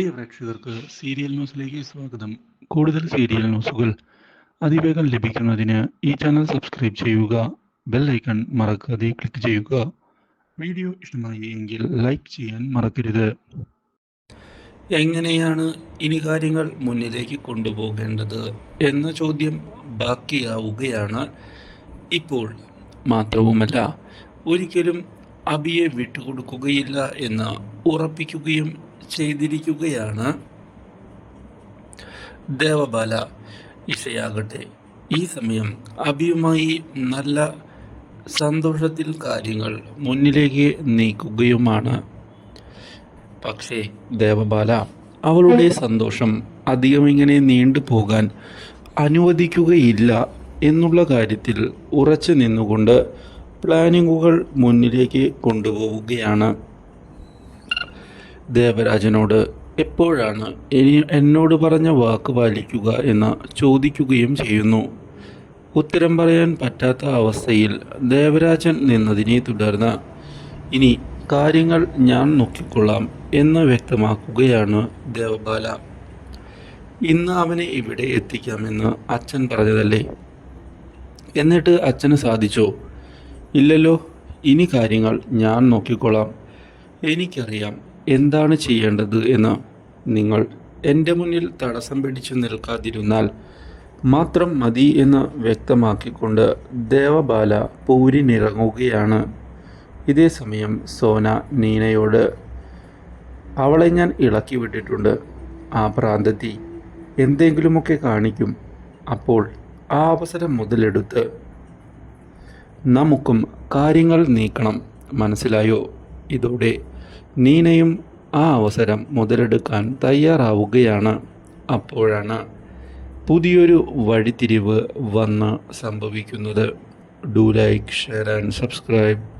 പ്രിയ പ്രേക്ഷകർക്ക് സീരിയൽ ന്യൂസിലേക്ക് സ്വാഗതം. കൂടുതൽ സീരിയൽ ന്യൂസുകൾ അതിവേഗം ലഭിക്കുന്നതിന് ഈ ചാനൽ സബ്സ്ക്രൈബ് ചെയ്യുക ബെൽ ഐക്കൺ മറക്കാതെ ക്ലിക്ക് ചെയ്യുക. വീഡിയോ ഇഷ്ടമായി എങ്കിൽ ലൈക്ക് ചെയ്യാൻ മറക്കരുത്. എങ്ങനെയാണ് ഇനി കാര്യങ്ങൾ മുന്നിലേക്ക് കൊണ്ടുപോകേണ്ടത് എന്ന ചോദ്യം ബാക്കിയാവുകയാണ്. ഇപ്പോൾ മാത്രവുമല്ല ഒരിക്കലും അബിയെ വിട്ടുകൊടുക്കുകയില്ല എന്ന് ഉറപ്പിക്കുകയും ചെയ്തിരിക്കുകയാണ്. ദേവബാല ഇഷയാകട്ടെ ഈ സമയം അബിയുമായി നല്ല സന്തോഷത്തിൽ കാര്യങ്ങൾ മുന്നിലേക്ക് നീക്കുകയുമാണ്. പക്ഷേ ദേവബാല അവളുടെ സന്തോഷം അധികം ഇങ്ങനെ നീണ്ടു പോകാൻ അനുവദിക്കുകയില്ല എന്നുള്ള കാര്യത്തിൽ ഉറച്ചു നിന്നുകൊണ്ട് പ്ലാനിങ്ങുകൾ മുന്നിലേക്ക് കൊണ്ടുപോവുകയാണ്. ദേവരാജനോട് എപ്പോഴാണ് ഇനി എന്നോട് പറഞ്ഞ വാക്ക് പാലിക്കുക എന്ന് ചോദിക്കുകയും ചെയ്യുന്നു. ഉത്തരം പറയാൻ പറ്റാത്ത അവസ്ഥയിൽ ദേവരാജൻ നിന്നതിനെ തുടർന്ന് ഇനി കാര്യങ്ങൾ ഞാൻ നോക്കിക്കൊള്ളാം എന്ന് വ്യക്തമാക്കുകയാണ് ദേവബാല. ഇന്ന് അവനെ ഇവിടെ എത്തിക്കാമെന്ന് അച്ഛൻ പറഞ്ഞതല്ലേ? എന്നിട്ട് അച്ഛന് സാധിച്ചോ. ഇല്ലല്ലോ. ഇനി കാര്യങ്ങൾ ഞാൻ നോക്കിക്കൊള്ളാം. എനിക്കറിയാം എന്താണ് ചെയ്യേണ്ടത് എന്ന്. നിങ്ങൾ എന്റെ മുന്നിൽ തടസ്സം പിടിച്ചു നിൽക്കാതിരുന്നാൽ മാത്രം മതി എന്ന് വ്യക്തമാക്കിക്കൊണ്ട് ദേവബാല പൂരിനിറങ്ങുകയാണ്. ഇതേ സമയം സോന നീനയോട് അവളെ ഞാൻ ഇളക്കി വിട്ടിട്ടുണ്ട്. ആ പ്രാന്തത്തി എന്തെങ്കിലുമൊക്കെ കാണിക്കും. അപ്പോൾ ആ അവസരം മുതലെടുത്ത് നമുക്കും കാര്യങ്ങൾ നീക്കണം. മനസ്സിലായോ? ഇതോടെ നീനയും ആ അവസരം മുതലെടുക്കാൻ തയ്യാറാവുകയാണ്. അപ്പോഴാണ് പുതിയൊരു വഴിത്തിരിവ് വന്ന് സംഭവിക്കുന്നത്. Do like share and subscribe.